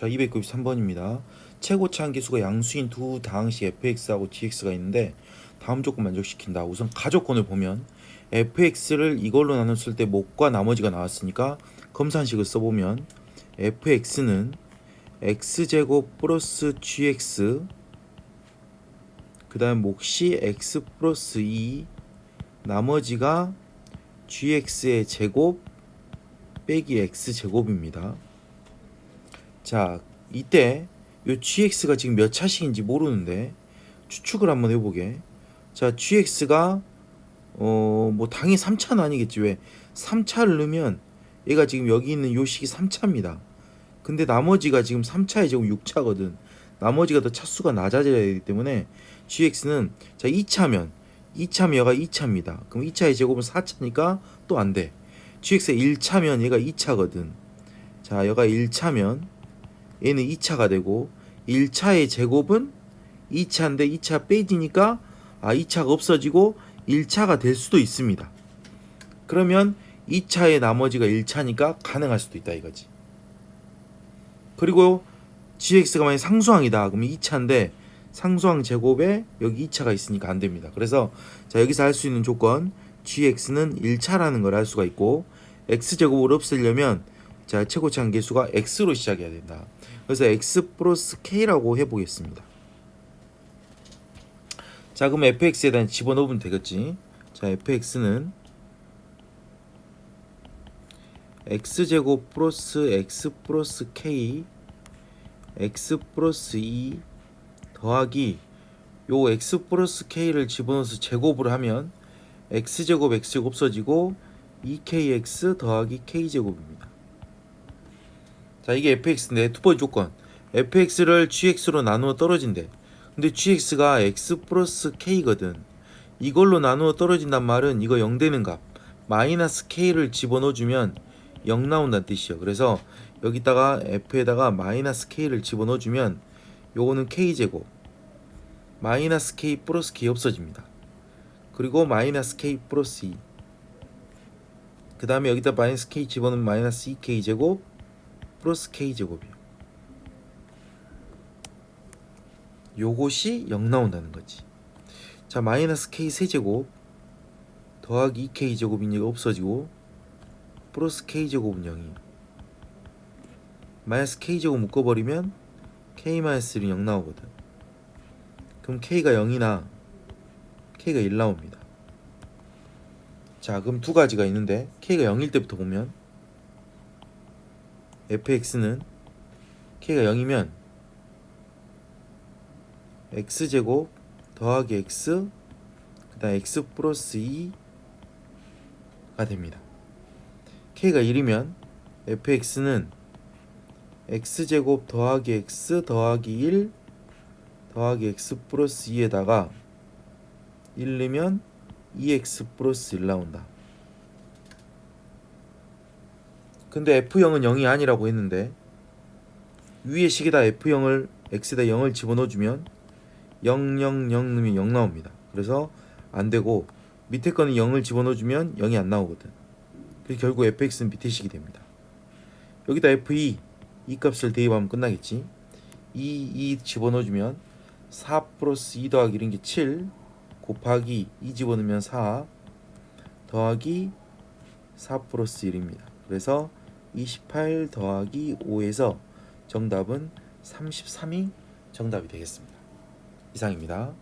자, 293번입니다. 최고차 한계수가 양수인 두 다항식 fx하고 gx가 있는데 다음 조건 만족시킨다. 우선 가조건을 보면 fx를 이걸로 나눴을 때 목과 나머지가 나왔으니까 검산식을 써보면 fx는 x제곱 플러스 gx 그 다음 몫이 x 플러스 2 나머지가 gx의 제곱 빼기 x 제곱입니다. 자, 이때 요 gx가 지금 몇 차식인지 모르는데 추측을 한번 해보게. 자, gx가 어 뭐 당연히 3차는 아니겠지 왜? 3차를 넣으면 얘가 지금 여기 있는 요 식이 3차입니다. 근데 나머지가 지금 3차에 지금 6차거든. 나머지가 더 차수가 낮아져야 되기 때문에 gx는 자 2차면 2차면 얘가 2차입니다. 그럼 2차의 제곱은 4차니까 또 안 돼. gx가 1차면 얘가 2차거든. 자, 얘가 1차면 얘는 2차가 되고 1차의 제곱은 2차인데 2차 빼지니까 아 2차가 없어지고 1차가 될 수도 있습니다. 그러면 2차의 나머지가 1차니까 가능할 수도 있다 이거지. 그리고 gx가 만약 상수항이다. 그러면 2차인데 상수항 제곱에 여기 2차가 있으니까 안 됩니다. 그래서 자 여기서 할 수 있는 조건 gx는 1차라는 걸 알 수가 있고 x 제곱을 없애려면 자 최고치 한계수가 x로 시작해야 된다. 그래서 x 플러스 k라고 해보겠습니다. 자 그럼 fx에 대한 집어넣으면 되겠지. 자 fx는 x 제곱 플러스 x 플러스 k x 플러스 2 더하기 요 x 플러스 k를 집어넣어서 제곱을 하면 x 제곱 x 제곱 없어지고 2kx 더하기 k 제곱입니다. 자 이게 fx인데 두 번째 조건 fx를 gx로 나누어 떨어진대. 근데 gx가 x 플러스 k거든. 이걸로 나누어 떨어진단 말은 이거 0 되는 값 마이너스 k를 집어넣어주면 0 나온다는 뜻이요. 그래서 여기다가 f에다가 마이너스 k를 집어넣어주면 요거는 k 제곱 마이너스 k 플러스 k 없어집니다. 그리고 마이너스 k 플러스 2. 그 다음에 여기다 마이너스 k 집어넣으면 마이너스 2k 제곱 플러스 k 제곱이요. 요것이 0 나온다는 거지. 자 마이너스 k 세제곱 더하기 2k 제곱인 얘가 없어지고 플러스 k 제곱은 0이 마이너스 k 제곱 묶어 버리면 k 마이너스 1은 0 나오거든. 그럼 k가 0이나 k가 1 나옵니다. 자 그럼 두 가지가 있는데 k가 0일 때부터 보면 fx는 k가 0이면 x제곱 더하기 x 그다음 x 플러스 2가 됩니다. k가 1이면 fx는 x제곱 더하기 x 더하기 1 더하기 x 플러스 2에다가 1 넣으면 2x 플러스 1 나온다. 근데 F0은 0이 아니라고 했는데 위의 식에다 F0을 X에다 0을 집어넣어주면 0, 0, 0 넣으면 0 나옵니다. 그래서 안 되고 밑에 거는 0을 집어넣어주면 0이 안 나오거든. 그래서 결국 fx는 밑에 식이 됩니다. 여기다 f2 이 값을 대입하면 끝나겠지. 2, 2 집어넣어주면 4 플러스 2 더하기 1인 게7 곱하기 2 집어넣으면 4 더하기 4 플러스 1입니다. 그래서 28 더하기 5에서 정답은 33이 정답이 되겠습니다. 이상입니다.